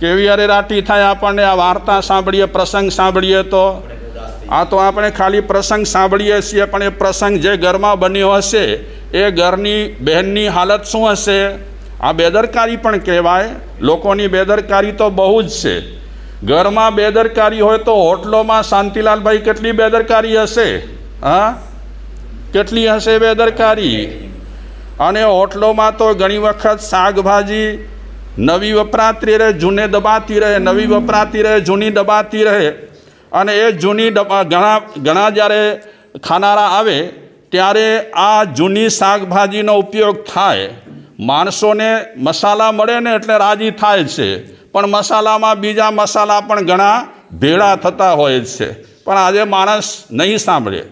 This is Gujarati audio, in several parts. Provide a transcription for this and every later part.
કેવી અરેરાટી થાય આપણને? આ વાર્તા સાંભળીએ, પ્રસંગ સાંભળીએ તો. આ તો આપણે ખાલી પ્રસંગ સાંભળીએ છીએ, પણ એ પ્રસંગ જે ઘરમાં બન્યો હશે, એ ઘરની બહેનની હાલત શું હશે? આ બેદરકારી પણ કહેવાય. લોકોની બેદરકારી તો બહુ જ છે. ઘરમાં બેદરકારી હોય તો હોટલોમાં શાંતિલાલભાઈ કેટલી બેદરકારી હશે? હા? કેટલી હશે બેદરકારી? અને હોટલોમાં તો ઘણી વખત શાકભાજી નવી વપરાતી રહે, જૂને દબાતી રહે, નવી વપરાતી રહે, જૂની દબાતી રહે. અને એ જૂની ડબા ઘણા ઘણા જ્યારે ખાનારા આવે, ત્યારે આ જૂની શાકભાજીનો ઉપયોગ થાય. માણસોને મસાલા મળે ને એટલે રાજી થાય છે. પણ મસાલામાં બીજા મસાલા પણ ઘણા ભેળા થતા હોય છે. પણ આજે માણસ નહીં સાંભળે.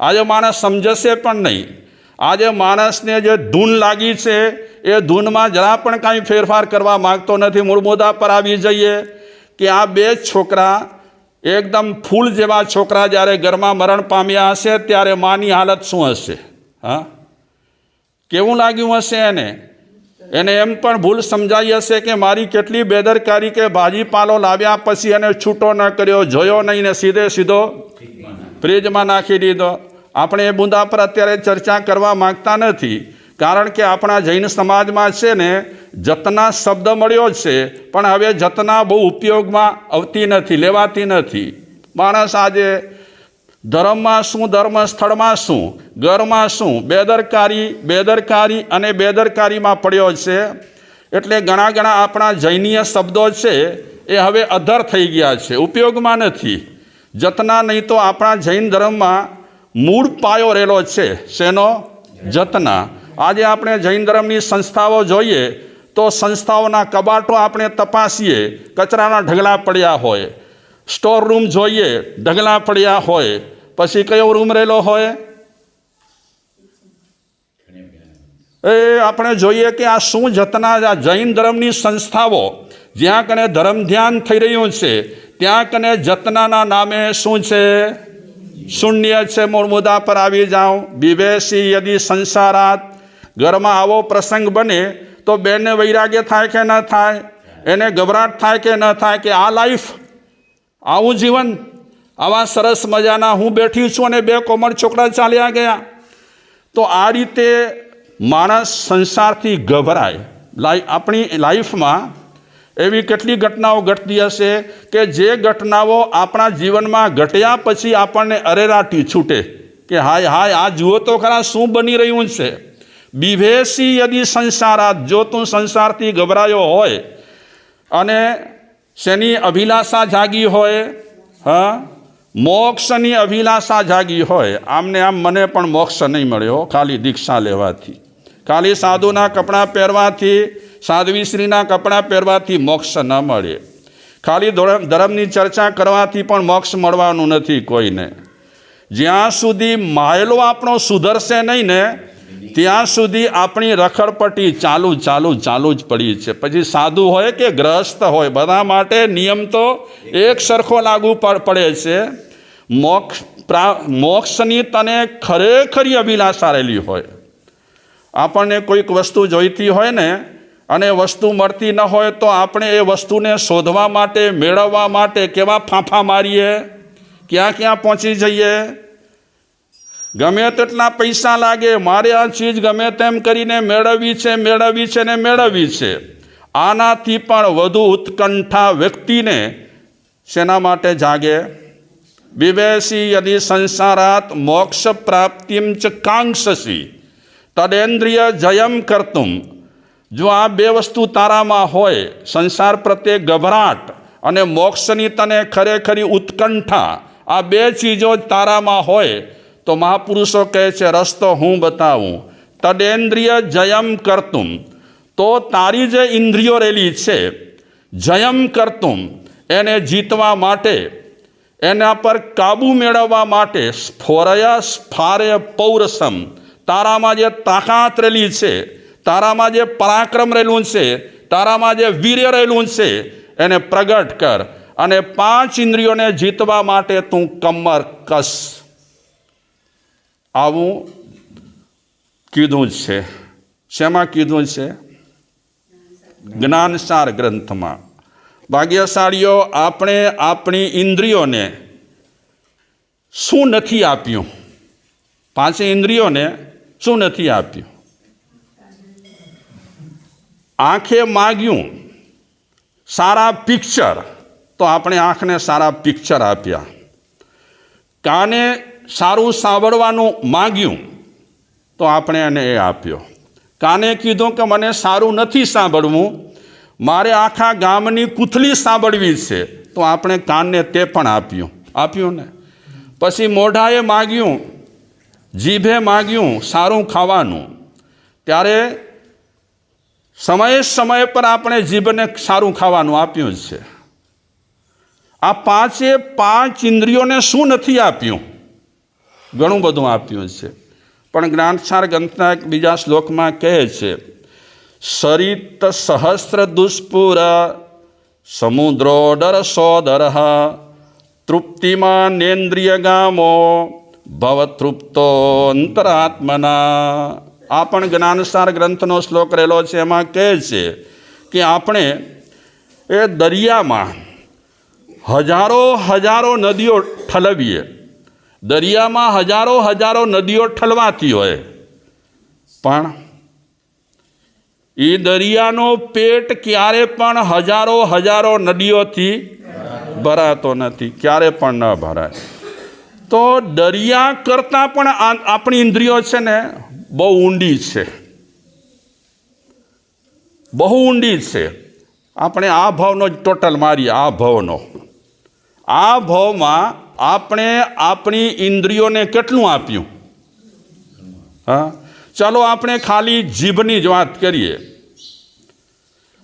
આજે માણસ સમજશે પણ નહીં. આજે માણસને જે ધૂન લાગી છે એ ધૂનમાં જરા પણ કાંઈ ફેરફાર કરવા માગતો નથી. મૂળ મુદ્દા પર આવી જઈએ કે આ બે છોકરા એકદમ ફૂલ જેવા છોકરા જ્યારે ઘરમાં મરણ પામ્યા હશે ત્યારે માની હાલત શું હશે? હા? કેવું લાગ્યું હશે એને? એને એમ પણ ભૂલ સમજાઈ હશે કે મારી કેટલી બેદરકારી કે ભાજીપાલો લાવ્યા પછી એને છૂટો ન કર્યો, જોયો નહીં ને સીધે સીધો ફ્રીજમાં નાખી દીધો. આપણે એ બુંદા પર અત્યારે ચર્ચા કરવા માંગતા નથી. કારણ કે આપણા જૈન સમાજમાં છે ને, જતના શબ્દ મળ્યો છે, પણ હવે જતના બહુ ઉપયોગમાં આવતી નથી, લેવાતી નથી. માણસ આજે ધર્મમાં શું ધર્મ સ્થળમાં શું, ઘરમાં શું, બેદરકારી બેદરકારી અને બેદરકારીમાં પડ્યો છે. એટલે ઘણા ઘણા આપણા જૈનીય શબ્દો છે, એ હવે અધર થઈ ગયા છે, ઉપયોગમાં નથી. જતના નહીં તો આપણા જૈન ધર્મમાં મૂળ પાયો રહેલો છે. શેનો? જતના. આજે આપણે જૈન ધર્મની સંસ્થાઓ જોઈએ તો સંસ્થાઓના કબાટો આપણે તપાસીએ, કચરાના ઢગલા પડ્યા હોય, સ્ટોર રૂમ જોઈએ, ઢગલા પડ્યા હોય, પછી કયો રૂમ રહેલો હોય? એ આપણે જોઈએ કે આ શું જતના આ જૈન ધર્મની સંસ્થાઓ, જ્યાં કને ધર્મ ધ્યાન થઈ રહ્યું છે, ત્યાં કને જતનાના નામે શું છે? શૂન્ય છે, મૂળ મુદ્દા પર આવી જાઉં. વિવેશી યદિ સંસારાત ઘરમાં આવો પ્રસંગ બને તો બેનને વૈરાગ્ય થાય કે ન થાય, એને ગભરાટ થાય કે ન થાય કે આ લાઈફ આવું જીવન, આવા સરસ મજાના હું બેઠી છું અને બે કોમર છોકરા ચાલ્યા ગયા. તો આ રીતે માણસ સંસારથી ગભરાય. લાઈ, આપણી લાઈફમાં એવી કેટલી ઘટનાઓ ઘટતી હશે કે જે ઘટનાઓ આપણા જીવનમાં ઘટ્યા પછી આપણને અરેરાટી છૂટે કે હાય હાય, આ જુઓ તો ખરા શું બની રહ્યું છે. બિભેસી યદિ સંસારાત, જો તું સંસારથી ગભરાયો હોય અને શેની અભિલાષા જાગી હોય, હા? મોક્ષની અભિલાષા જાગી હોય, આમને આમ મને પણ મોક્ષ નહીં મળ્યો, ખાલી દીક્ષા લેવાથી. ખાલી સાધુના કપડાં પહેરવાથી, સાધ્વીશ્રીના કપડાં પહેરવાથી મોક્ષ ન મળે. ખાલી ધર્મની ચર્ચા કરવાથી પણ મોક્ષ મળવાનું નથી કોઈને. જ્યાં સુધી માયલો આપણો સુધરશે નહીં ને ત્યાં સુધી આપણી રખડપટ્ટી ચાલુ ચાલુ ચાલુ જ પડી છે. પછી સાધુ હોય કે ગ્રહસ્થ હોય, બધા માટે નિયમ તો એક સરખો લાગુ પડે છે. મોક્ષ, પ્રા, મોક્ષની તને ખરેખરી અભિલાષા રહેલી હોય. આપણને કોઈક વસ્તુ જોઈતી હોય ને, અને વસ્તુ મળતી ન હોય તો આપણે એ વસ્તુને શોધવા માટે, મેળવવા માટે કેવા ફાંફા મારીએ, ક્યાં ક્યાં પહોંચી જઈએ ગમે તેટલા પૈસા લાગે, મારે આ ચીજ ગમે તેમ કરીને મેળવવી છે મેળવવી છે ને મેળવવી છે. આનાથી પણ વધુ ઉત્કંઠા વ્યક્તિને શેના માટે જાગે? વિવેશી યદિ સંસારાત મોક્ષ પ્રાપ્તિમ ચ કાંક્ષસી. તદેન્દ્રિય જયમ કરતું જો આ બે વસ્તુ તારામાં હોય, સંસાર પ્રત્યે ગભરાટ અને મોક્ષની તને ખરેખરી ઉત્કંઠા, આ બે ચીજો તારામાં હોય તો મહાપુરુષો કહે છે, રસ્તો હું બતાવું? તદેન્દ્રિય જયમ કરતું તો તારી જે ઇન્દ્રિયો રહેલી છે, જયમ કરતું એને જીતવા માટે, એના પર કાબુ મેળવવા માટે સ્ફોરય સ્ફારય પૌરસમ. તારામાં જે તાકાત રહેલી છે, તારામાં જે પરાક્રમ રહેલું છે, તારામાં જે વીર્ય રહેલું છે, એને પ્રગટ કર અને પાંચ ઇન્દ્રિયોને જીતવા માટે તું કમર કસ. આવું કીધું છે. શેમાં કીધું છે? જ્ઞાનસાર ગ્રંથમાં. ભાગ્યશાળીઓ, આપણે આપણી ઇન્દ્રિયોને શું નથી આપ્યું? પાંચે ઇન્દ્રિયોને શું નથી આપ્યું? આંખે માગ્યું, સારા પિક્ચર. તો આપણે આંખને સારા પિક્ચર આપ્યા. કાને સારું સાંભળવાનું માગ્યું, તો આપણે એને એ આપ્યો. કાને કીધું કે મને સારું નથી સાંભળવું? મારે આખા ગામની કૂથલી સાંભળવી છે. તો આપણે કાનને તે પણ આપ્યું. આપ્યું ને? પછી મોઢાએ માગ્યું, જીભે માગ્યું સારું ખાવાનું. ત્યારે સમયે સમય પર આપણે જીભને સારું ખાવાનું આપ્યું છે. આ પાંચે પાંચ ઇન્દ્રિયોને શું નથી આપ્યું? ઘણું બધું આપ્યું છે. પણ જ્ઞાનસાર ગ્રંથના એક બીજા શ્લોકમાં કહે છે, સરિત સહસ્ર દુષ્પુર, સમુદ્રોડર સોદર તૃપ્તિમાં નેન્દ્રિય ગામો ભવતૃપ્તો અંતરાત્મના આ પણ જ્ઞાનસાર ગ્રંથનો શ્લોક રહેલો છે. એમાં કહે છે કે આપણે એ દરિયામાં હજારો હજારો નદીઓ ઠલવીએ. દરિયામાં હજારો હજારો નદીઓ ઠલવાતી હોય. પણ એ દરિયાનો પેટ ક્યારે પણ હજારો હજારો નદીઓથી ભરાતો નથી. ક્યારે પણ ન ભરાય. તો દરિયા કરતાં પણ આપણી ઇન્દ્રિયો છે ને બહુ ઊંડી છે. બહુ ઊંડી છે. આપણે આ ભાવનો જ ટોટલ મારીએ, આ ભાવનો. આ ભાવમાં આપણે આપણી ઇન્દ્રિયોને કેટલું આપ્યું? હા? ચાલો આપણે ખાલી જીભની જ વાત કરીએ.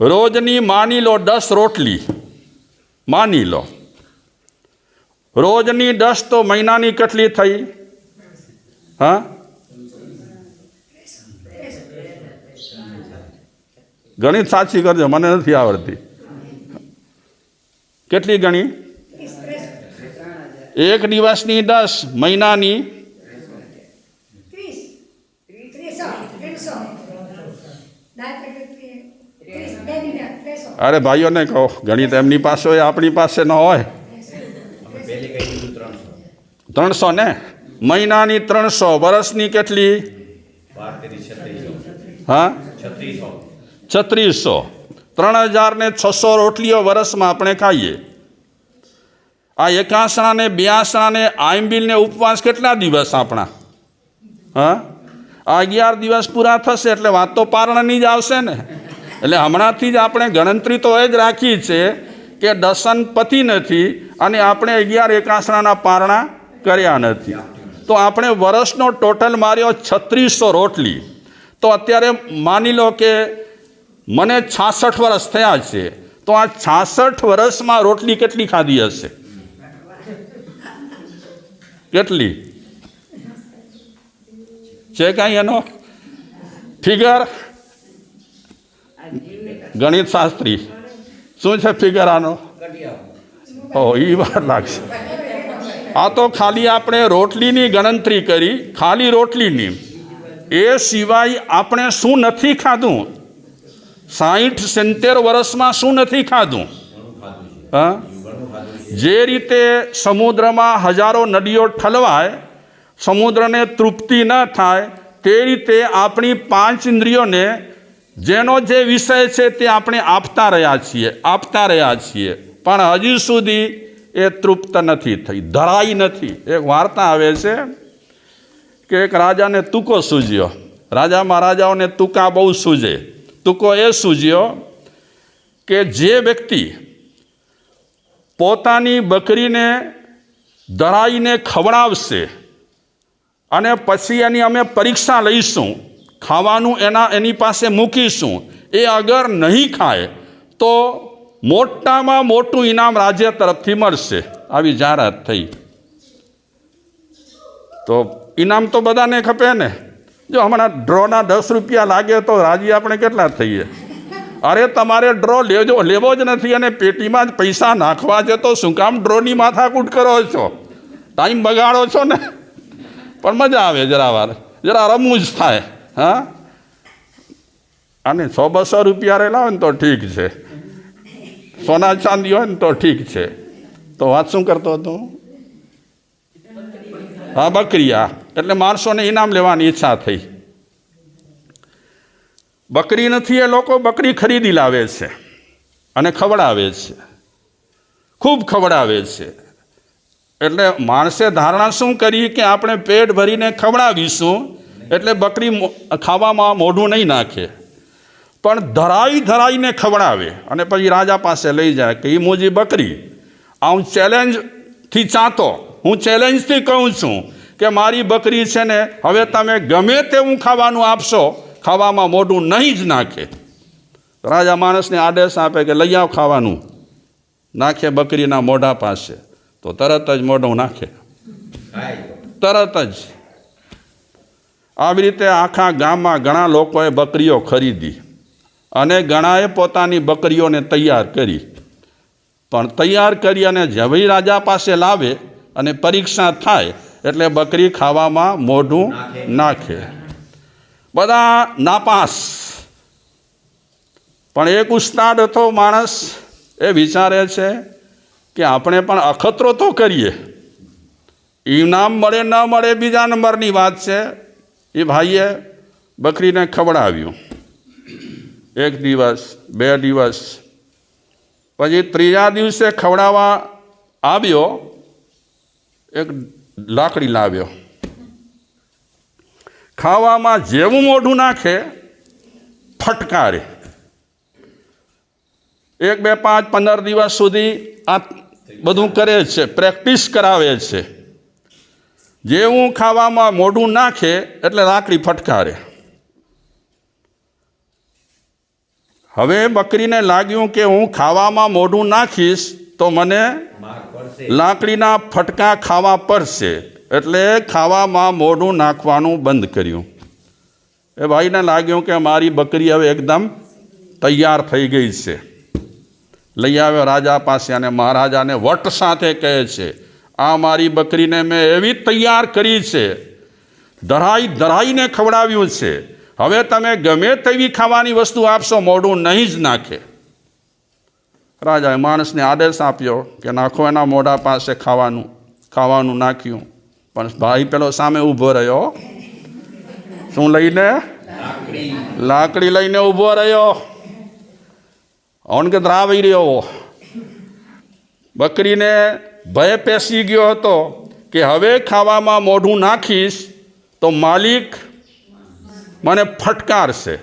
રોજની માની લો દસ રોટલી. માની લો. રોજની દસ તો મહિનાની કેટલી થઈ? હા? ગણિત સાચી કરજો, મને નથી આવડતી. કેટલી ગણી? એક દિવસની દસ મહિનાની અરે ભાઈઓને કહો ગણિત એમની પાસે હોય આપણી પાસે ન હોય. ત્રણસો ને? મહિનાની ત્રણસો. વર્ષની કેટલી? હા? છત્રીસો. ત્રણ હજાર ને છસો રોટલીઓ વર્ષમાં આપણે ખાઈએ. આ એકાસણા ને બ્યાસણા ને આંબીલ ને ઉપવાસ કેટલા દિવસ આપણા? હા? આ અગિયાર દિવસ પૂરા થશે એટલે વાત તો પારણાની જ આવશે ને. એટલે હમણાંથી જ આપણે ગણતરી તો એ જ રાખી છે કે દસન પતિ નથી અને આપણે અગિયાર એકાસણાના પારણા કર્યા નથી. તો આપણે વર્ષનો ટોટલ માર્યો છત્રીસો રોટલી. તો અત્યારે માની લો કે મને છાસઠ વર્ષ થયા છે. તો આ છાસઠ વર્ષમાં રોટલી કેટલી ખાધી હશે? કેટલી? છે કાંઈ એનો? ફિગર? ગણિત શાસ્ત્રી. શું છે ફિગર આનો? ઓ એ વાર લાગશે. આ તો ખાલી આપણે રોટલીની ગણતરી કરી, ખાલી રોટલીની. એ સિવાય આપણે શું નથી ખાધું? સાહીઠ સિત્તેર વર્ષમાં શું નથી ખાધું? હા? જે રીતે સમુદ્રમાં હજારો નદીઓ ઠલવાય, સમુદ્રને તૃપ્તિ ન થાય, તે રીતે આપણી પાંચ ઇન્દ્રિયોને જેનો જે વિષય છે તે આપણે આપતા રહ્યા છીએ, આપતા રહ્યા છીએ. પણ હજી સુધી એ તૃપ્ત નથી થઈ, ધરાઈ નથી. એક વાર્તા આવે છે કે એક રાજાને તુકો સૂજ્યો. રાજા મહારાજાઓને તુકા બહુ સૂજે. તુકો એ સૂજ્યો કે જે વ્યક્તિ પોતાની બકરીને ધરાઈને ખવડાવશે અને પછી એની અમે પરીક્ષા લઈશું. ખાવાનું એના એની પાસે મૂકીશું. એ અગર નહીં ખાય, તો મોટામાં મોટું ઇનામ રાજ્ય તરફથી મળશે. આવી જાહેરાત થઈ. તો ઇનામ તો બધાને ખપે ને? જો હમણાં ડ્રોના દસ રૂપિયા લાગે તો રાજી આપણે કેટલા થઈએ? અરે તમારે ડ્રો લેજો, લેવો જ નથી અને પેટીમાં જ પૈસા નાખવા છે તો શું કામ ડ્રોની માથાકૂટ કરો છો? ટાઈમ બગાડો છો ને? પણ મજા આવે જરા વાર. જરા રમવું જ થાય, હા? અને સો બસો રૂપિયા રહેલા હોય ને તો ઠીક છે. સોના ચાંદી હોય ને તો ઠીક છે. તો વાત શું કરતો હતો? હા બકરી એટલે માણસોને ઇનામ લેવાની ઈચ્છા થઈ. બકરી નથી, એ લોકો બકરી ખરીદી લાવે છે અને ખવડાવે છે. ખૂબ ખવડાવે છે. એટલે માણસે ધારણા શું કરી કે આપણે પેટ ભરીને ખવડાવીશું, એટલે બકરી ખાવામાં મોઢું નહીં નાખે. પણ ધરાઈ ધરાઈને ખવડાવે અને પછી રાજા પાસે લઈ જાય કે એ મોજી બકરી. આ હું ચેલેન્જથી ચાંતો. હું ચેલેન્જથી કહું છું કે મારી બકરી છે ને, હવે તમે ગમે તેવું ખાવાનું આપશો ખાવામાં મોઢું નહીં જ નાખે. રાજા માણસને આદેશ આપે કે લઈ આવ ખાવાનું. નાખે બકરીના મોઢા પાસે. તો તરત જ મોઢું નાખે. તરત જ. આવી રીતે આખા ગામમાં ઘણા લોકોએ બકરીઓ ખરીદી. અને ઘણાએ પોતાની બકરીઓને તૈયાર કરી. પણ તૈયાર કરી અને જવી રાજા પાસે લાવે અને પરીક્ષા થાય એટલે બકરી ખાવામાં મોઢું નાખે. બધા નાપાસ. પણ એક ઉસ્તાદ હતો માણસ, એ વિચારે છે કે આપણે પણ અખતરો તો કરીએ. ઇનામ મળે, ન મળે બીજા નંબરની વાત છે. એ ભાઈએ બકરીને ખવડાવ્યું. એક દિવસ, બે દિવસ. પછી ત્રીજા દિવસે ખવડાવવા આવ્યો, એક લાકડી લાવ્યો. ખાવામાં જેવું મોઢું નાખે ફટકારે. એક બે પાંચ પંદર દિવસ સુધી આ બધું કરે છે પ્રેક્ટિસ કરાવે છે. જેવું ખાવામાં મોઢું નાખે એટલે લાકડી ફટકારે. હવે બકરીને લાગ્યું કે હું ખાવામાં મોઢું નાખીશ તો મને લાકડીના ફટકા ખાવા પડશે. એટલે ખાવામાં મોઢું નાખવાનું બંધ કર્યું. એ ભાઈને લાગ્યું કે મારી બકરી હવે એકદમ તૈયાર થઈ ગઈ છે. લઈ આવ્યો રાજા પાસે અને મહારાજાને વટ સાથે કહે છે, આ મારી બકરીને મેં એવી તૈયાર કરી છે, ધરાઈ ધરાઈને ખવડાવ્યું છે. હવે તમે ગમે તેવી ખાવાની વસ્તુ આપશો, મોઢું નહીં જ નાખે. રાજાએ માણસને આદેશ આપ્યો કે નાખો એના મોઢા પાસે ખાવાનું ખાવાનું નાખ્યું. પણ ભાઈ પેલો સામે ઊભો રહ્યો. શું લઈને? લાકડી લઈને ઊભો રહ્યો. ઓનગત રાવી રહ્યો. બકરીને ભય પેસી ગયો હતો કે હવે ખાવામાં મોઢું નાખીશ તો માલિક મને ફટકારશે.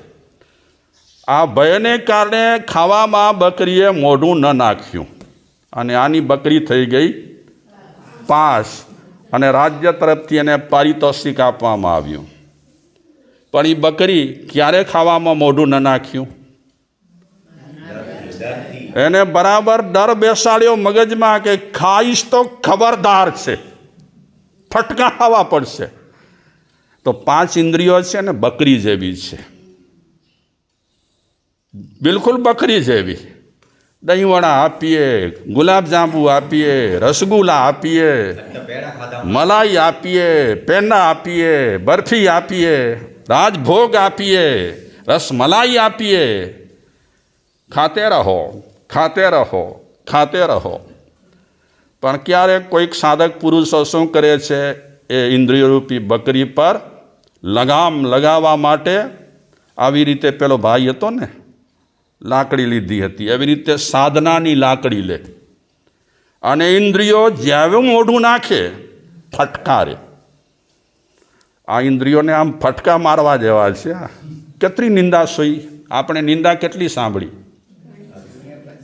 આ ભયને કારણે ખાવામાં બકરીએ મોઢું ન નાખ્યું. અને આની બકરી થઈ ગઈ પાસ. અને રાજ્ય તરફથી એને પારિતોષિક આપવામાં આવ્યું. પણ એ બકરી ક્યારે ખાવામાં મોઢું ન નાખ્યું? એને બરાબર ડર બેસાડ્યો મગજમાં કે ખાઈશ તો ખબરદાર છે. ફટકા ખાવા પડશે. તો પાંચ ઇન્દ્રિયો છે ને બકરી જેવી છે. બિલકુલ બકરી જેવી. દહીંવડા આપીએ, ગુલાબજાંબુ આપીએ, રસગુલ્લા આપીએ, મલાઈ આપીએ, પેંડા આપીએ, બરફી આપીએ, રાજભોગ આપીએ, રસમલાઈ આપીએ. ખાતે રહો ખાતે રહો ખાતે રહો. પણ ક્યારેક કોઈક સાધક પુરુષો શું કરે છે? એ ઇન્દ્રિયરૂપી બકરી પર લગામ લગાવવા માટે આવી રીતે પેલો ભાઈ હતો ને લાકડી લીધી હતી. એવી રીતે સાધનાની લાકડી લે. અને ઇન્દ્રિયો જેવું મોઢું નાખે ફટકારે. આ ઇન્દ્રિયોને આમ ફટકા મારવા જેવા છે. કેટલી નિંદા સોઈ? આપણે નિંદા કેટલી સાંભળી?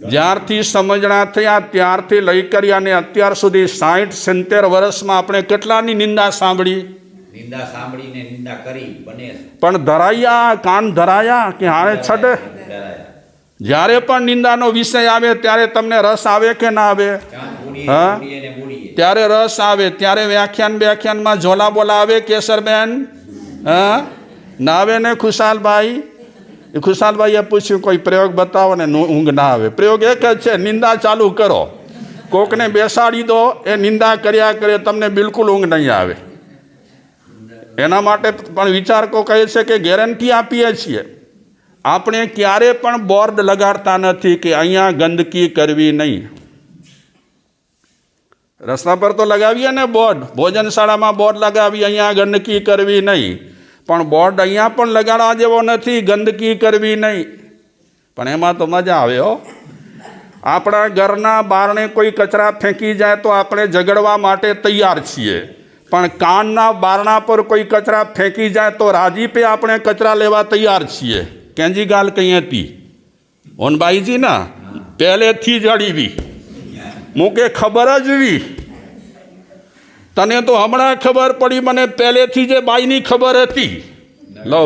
જ્યારથી સમજણા થયા ત્યારથી લઈ કરી અને અત્યાર સુધી સાઠ સિત્તેર વર્ષમાં આપણે કેટલાની નિંદા સાંભળી? નિંદા સાંભળીને નિંદા કરી બને પણ ધરાયા કાન ધરાયા કે હાણે છડે જ્યારે પણ નિંદાનો વિષય આવે ત્યારે તમને રસ આવે કે ના આવે? હા? ત્યારે રસ આવે. ત્યારે વ્યાખ્યાન વ્યાખ્યાનમાં ઝોલા બોલા આવે કેસરબેન હા? ના આવે ને ખુશાલભાઈ? એ ખુશાલભાઈએ પૂછ્યું કોઈ પ્રયોગ બતાવો ને ઊંઘ ના આવે. પ્રયોગ એક જ છે નિંદા ચાલુ કરો. કોકને બેસાડી દો એ નિંદા કર્યા કરે તમને બિલકુલ ઊંઘ નહીં આવે. એના માટે પણ વિચારકો કહે છે કે ગેરંટી આપીએ છીએ. આપણે ક્યારે પણ બોર્ડ લગાડતા નથી કે અહીંયા ગંદકી કરવી નહીં. રસ્તા પર તો લગાવીએ ને બોર્ડ. ભોજનશાળામાં બોર્ડ લગાવી અહીંયા ગંદકી કરવી નહીં. પણ બોર્ડ અહીંયા પણ લગાડવા જેવો નથી, ગંદકી કરવી નહીં. પણ એમાં તો મજા આવે હો. આપણા ઘરના બારણે કોઈ કચરા ફેંકી જાય તો આપણે ઝઘડવા માટે તૈયાર છીએ. પણ કાનના બારણા પર કોઈ કચરા ફેંકી જાય તો રાજીપે આપણે કચરા લેવા તૈયાર છીએ. કેંજી ગાલ કઈ હતી? ઓનબાઈજી ના? પહેલેથી જ અડીવી. મૂકે ખબર જ વી તને તો હમણાં ખબર પડી, મને પહેલેથી જે બાઈની ખબર હતી. લો